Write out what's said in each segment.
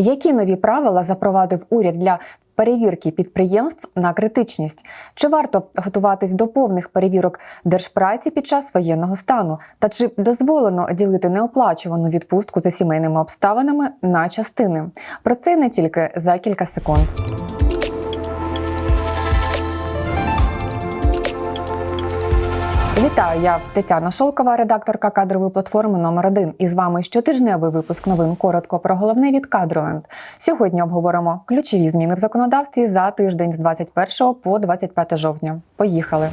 Які нові правила запровадив уряд для перевірки підприємств на критичність? Чи варто готуватись до повних перевірок держпраці під час воєнного стану? Та чи дозволено ділити неоплачувану відпустку за сімейними обставинами на частини? Про це не тільки за кілька секунд. Вітаю, я Тетяна Шолкова, редакторка кадрової платформи номер 1 І з вами щотижневий випуск новин коротко про головне від Кадроленд. Сьогодні обговоримо ключові зміни в законодавстві за тиждень з 21 по 25 жовтня. Поїхали.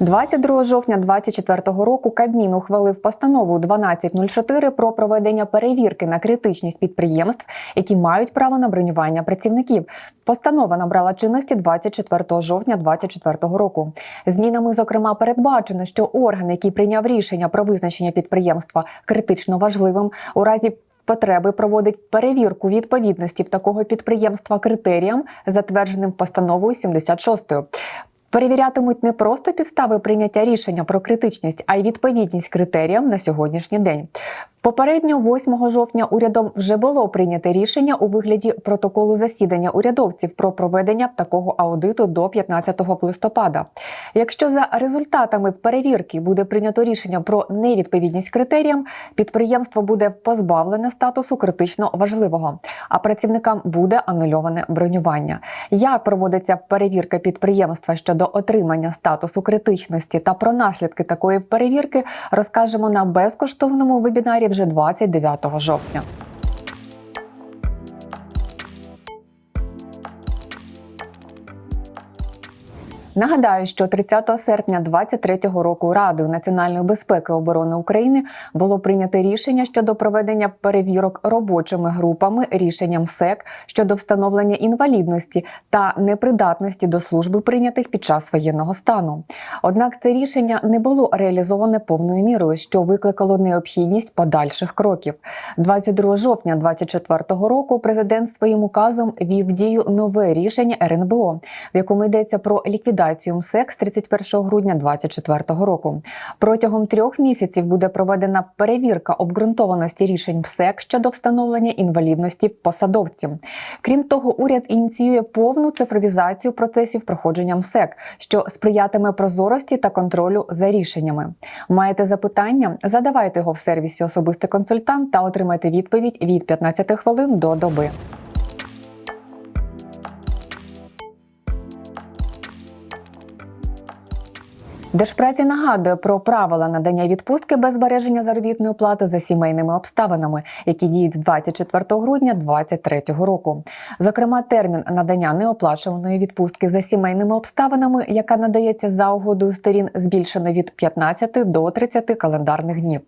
22 жовтня 2024 року Кабмін ухвалив постанову 1204 про проведення перевірки на критичність підприємств, які мають право на бронювання працівників. Постанова набрала чинності 24 жовтня 2024 року. Змінами, зокрема, передбачено, що орган, який прийняв рішення про визначення підприємства критично важливим, у разі Потреби проводить перевірку відповідності в такого підприємства критеріям, затвердженим постановою 76. Перевірятимуть не просто підстави прийняття рішення про критичність, а й відповідність критеріям на сьогоднішній день. Попередньо, 8 жовтня, урядом вже було прийняте рішення у вигляді протоколу засідання урядовців про проведення такого аудиту до 15 листопада. Якщо за результатами перевірки буде прийнято рішення про невідповідність критеріям, підприємство буде позбавлене статусу критично важливого, а працівникам буде анульоване бронювання. Як проводиться перевірка підприємства щодо отримання статусу критичності та про наслідки такої перевірки, розкажемо на безкоштовному вебінарі вже 29 жовтня. Нагадаю, що 30 серпня 2023 року Радою національної безпеки і оборони України було прийнято рішення щодо проведення перевірок робочими групами рішенням СЕК щодо встановлення інвалідності та непридатності до служби прийнятих під час воєнного стану. Однак це рішення не було реалізоване повною мірою, що викликало необхідність подальших кроків. 22 жовтня 2024 року президент своїм указом вів в дію нове рішення РНБО, в якому йдеться про ліквідацію ліквідацію МСЕК з 31 грудня 2024 року. Протягом трьох місяців буде проведена перевірка обґрунтованості рішень МСЕК щодо встановлення інвалідності посадовців. Крім того, уряд ініціює повну цифровізацію процесів проходження МСЕК, що сприятиме прозорості та контролю за рішеннями. Маєте запитання? Задавайте його в сервісі Особистий консультант та отримайте відповідь від 15 хвилин до доби. Держпраці нагадує про правила надання відпустки без збереження заробітної плати за сімейними обставинами, які діють з 24 грудня 2023 року. Зокрема, термін надання неоплачуваної відпустки за сімейними обставинами, яка надається за угодою сторін, збільшено від 15 до 30 календарних днів.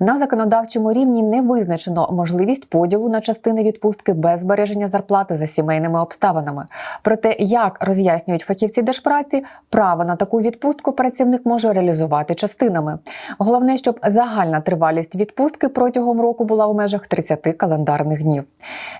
На законодавчому рівні не визначено можливість поділу на частини відпустки без збереження зарплати за сімейними обставинами. Проте, як роз'яснюють фахівці держпраці, право на таку відпустку працівник працівник може реалізувати частинами. Головне, щоб загальна тривалість відпустки протягом року була у межах 30 календарних днів.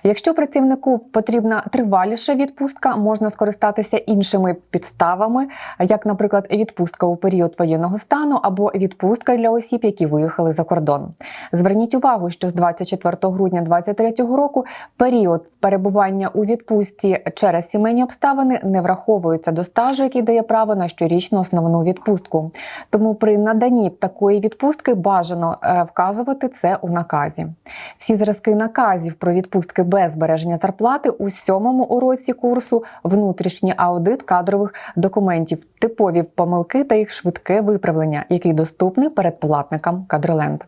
Якщо працівнику потрібна триваліша відпустка, можна скористатися іншими підставами, як, наприклад, відпустка у період воєнного стану або відпустка для осіб, які виїхали за кордон. Зверніть увагу, що з 24 грудня 2023 року період перебування у відпустці через сімейні обставини не враховується до стажу, який дає право на щорічну основну відпустку відпустку. Тому при наданні такої відпустки бажано е, вказувати це у наказі. Всі зразки наказів про відпустки без збереження зарплати у сьомому уроці курсу внутрішній аудит кадрових документів, типові помилки та їх швидке виправлення, який доступний передплатникам кадроленд.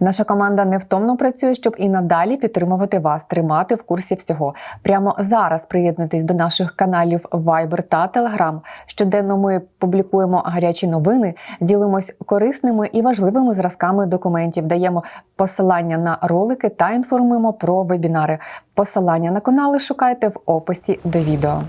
Наша команда невтомно працює, щоб і надалі підтримувати вас, тримати в курсі всього. Прямо зараз приєднуйтесь до наших каналів Viber та Telegram. Щоденно ми публікуємо гарячі новини, ділимось корисними і важливими зразками документів, даємо посилання на ролики та інформуємо про вебінари. Посилання на канали шукайте в описі до відео.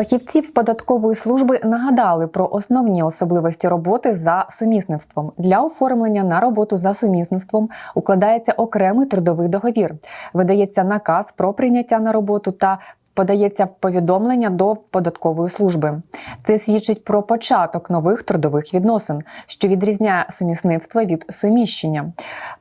Фахівців податкової служби нагадали про основні особливості роботи за сумісництвом. Для оформлення на роботу за сумісництвом укладається окремий трудовий договір, видається наказ про прийняття на роботу та Подається повідомлення до податкової служби. Це свідчить про початок нових трудових відносин, що відрізняє сумісництво від суміщення.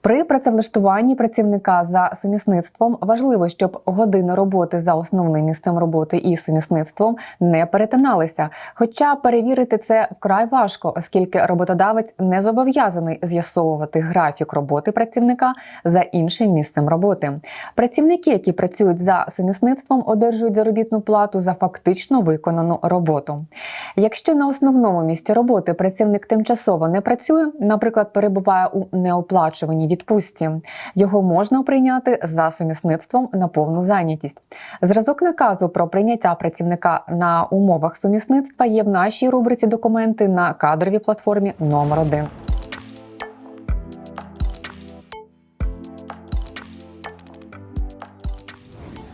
При працевлаштуванні працівника за сумісництвом важливо, щоб години роботи за основним місцем роботи і сумісництвом не перетиналися. Хоча перевірити це вкрай важко, оскільки роботодавець не зобов'язаний з'ясовувати графік роботи працівника за іншим місцем роботи. Працівники, які працюють за сумісництвом, одержують заробітну плату за фактично виконану роботу. Якщо на основному місці роботи працівник тимчасово не працює, наприклад, перебуває у неоплачуваній відпустці, його можна прийняти за сумісництвом на повну зайнятість. Зразок наказу про прийняття працівника на умовах сумісництва є в нашій рубриці документи на кадровій платформі номер 1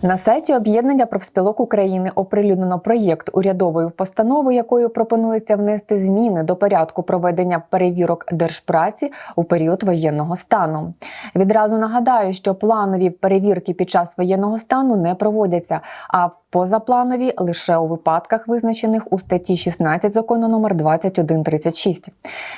На сайті об'єднання профспілок України оприлюднено проєкт урядової постанови, якою пропонується внести зміни до порядку проведення перевірок держпраці у період воєнного стану. Відразу нагадаю, що планові перевірки під час воєнного стану не проводяться, а позапланові лише у випадках, визначених у статті 16 закону номер 2136.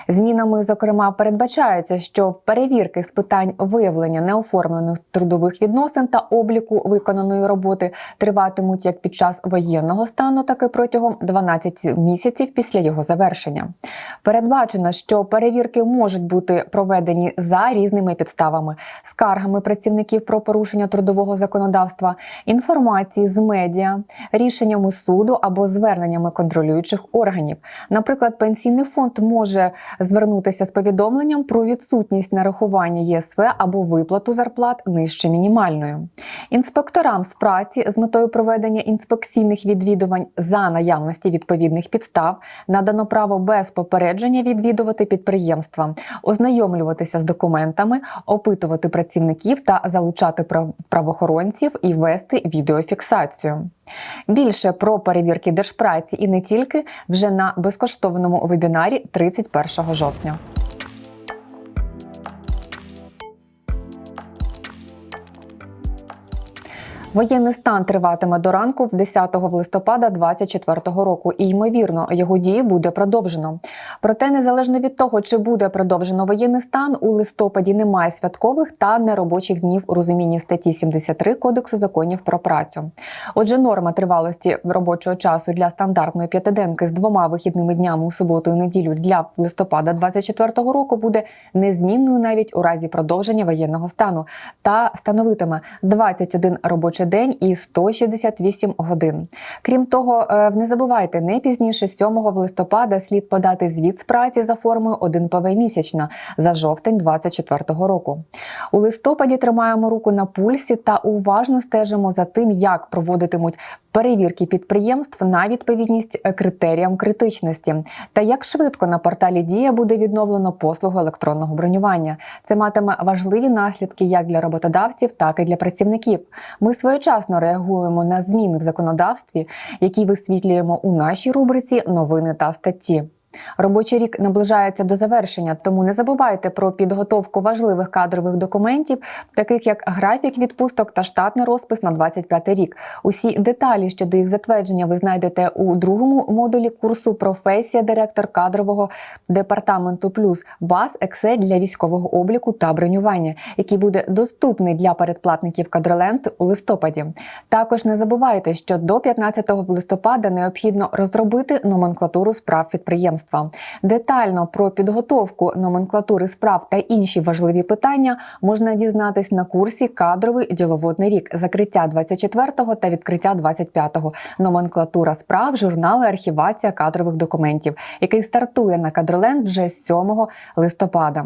Змінами, зокрема, передбачається, що в перевірки з питань виявлення неоформлених трудових відносин та обліку виконаної роботи триватимуть як під час воєнного стану, так і протягом 12 місяців після його завершення. Передбачено, що перевірки можуть бути проведені за різними підставами, скаргами працівників про порушення трудового законодавства, інформації з медіа, рішеннями суду або зверненнями контролюючих органів. Наприклад, пенсійний фонд може звернутися з повідомленням про відсутність нарахування ЄСВ або виплату зарплат нижче мінімальної. Інспекторам з праці з метою проведення інспекційних відвідувань за наявності відповідних підстав надано право без попередження відвідувати підприємства, ознайомлюватися з документами, опитувати працівників та залучати правоохоронців і вести відеофіксацію. Більше про перевірки держпраці і не тільки вже на безкоштовному вебінарі 31 жовтня. Воєнний стан триватиме до ранку в 10 листопада 2024 року, і ймовірно, його дії буде продовжено. Проте, незалежно від того, чи буде продовжено воєнний стан, у листопаді немає святкових та неробочих днів у розумінні статті 73 Кодексу законів про працю. Отже, норма тривалості робочого часу для стандартної п'ятиденки з двома вихідними днями у суботу і неділю для листопада 2024 року буде незмінною навіть у разі продовження воєнного стану та становитиме 21 робочий день і 168 годин. Крім того, е, не забувайте, не пізніше 7 листопада слід подати звіт з праці за формою 1 ПВ місячна за жовтень 2024 року. У листопаді тримаємо руку на пульсі та уважно стежимо за тим, як проводитимуть перевірки підприємств на відповідність е, критеріям критичності, та як швидко на порталі Дія буде відновлено послугу електронного бронювання. Це матиме важливі наслідки як для роботодавців, так і для працівників. Ми своєчасно реагуємо на зміни в законодавстві, які висвітлюємо у нашій рубриці новини та статті. Робочий рік наближається до завершення, тому не забувайте про підготовку важливих кадрових документів, таких як графік відпусток та штатний розпис на 25 рік. Усі деталі щодо їх затвердження ви знайдете у другому модулі курсу професія директор кадрового департаменту плюс баз Excel для військового обліку та бронювання, який буде доступний для передплатників кадроленд у листопаді. Також не забувайте, що до 15 листопада необхідно розробити номенклатуру справ підприємства. Детально про підготовку номенклатури справ та інші важливі питання можна дізнатись на курсі Кадровий діловодний рік, закриття 24-го та відкриття 25-го. Номенклатура справ, журнали, архівація кадрових документів, який стартує на Кадроленд вже з 7 листопада.